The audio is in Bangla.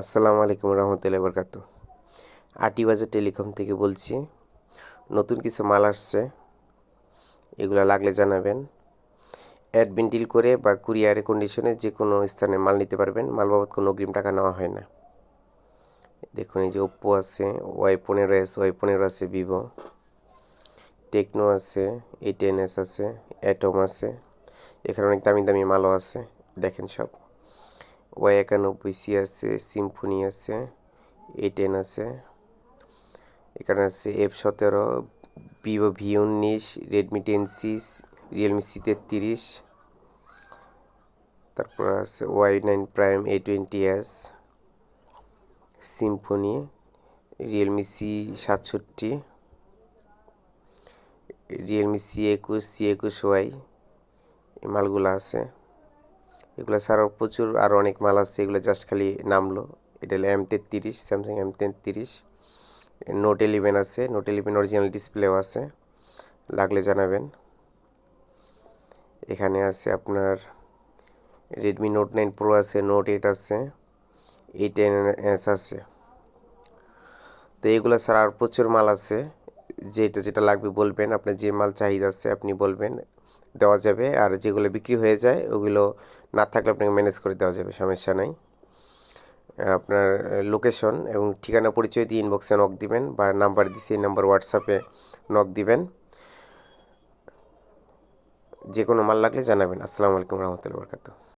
আসসালামু আলাইকুম রহমতুল্লাহ বরকাত আটি বাজার টেলিকম থেকে বলছি, নতুন কিছু মাল আসছে, এগুলো লাগলে জানাবেন। অ্যাডমিন ডিল করে বা কুরিয়ারে কন্ডিশনে যে কোনো স্থানে মাল নিতে পারবেন, মাল বাবদ কোনো অগ্রিম টাকা নেওয়া হয় না। দেখুন, এই যে ওপ্পো আছে, ওয়াই পনেরো এস, ওয়াই পনেরো আছে, ভিভো, টেকনো আছে এই টেন এস আছে, অ্যাটম আছে, এখানে অনেক দামি দামি মালও আছে, দেখেন সব। ওয়াই একানব্বই সি আছে, সিম্ফনি আছে এ টেন আছে। এখানে আছে এফ সতেরো, ভিভো ভি উনিশ, Redmi ten C Realme C তেত্রিশ। তারপর আছে Y nine prime, A twenty S, Symphony, Realme C সাতষট্টি, রিয়েলমি সি একুশ সি একুশ ওয়াই, এই মালগুলো আছে। এগুলো ছাড়াও প্রচুর আরও অনেক মাল আছে, এগুলো জাস্ট খালি নামলো। এটা হলো এম তেত্রিশ স্যামসাং এম তেত্রিশ নোট ইলেভেন আছে নোট ইলেভেন অরিজিনাল ডিসপ্লেও আছে, লাগলে জানাবেন। এখানে আছে আপনার রেডমি নোট নাইন প্রো আছে নোট এইট আছে এইট টেন এস আছে। তো এগুলো ছাড়া আর প্রচুর মাল আছে, যেটা যেটা লাগবে বলবেন, আপনার যে মাল চাহিদা আছে আপনি বলবেন। দেওয়া যাবে আর যেগুলো বিক্রি হয়ে যায়, ওগুলো না থাকলে আপনাকে ম্যানেজ করে দেওয়া যাবে, সমস্যা নাই। আপনার লোকেশন এবং ঠিকানা পরিচয় দিয়ে ইনবক্সে নক দিবেন বা নাম্বার দিছি, এই নাম্বার হোয়াটসঅ্যাপে নক দিবেন। যে কোনো মাল লাগলে জানাবেন। আসসালামু আলাইকুম রহমতুল্লাহ বরকাত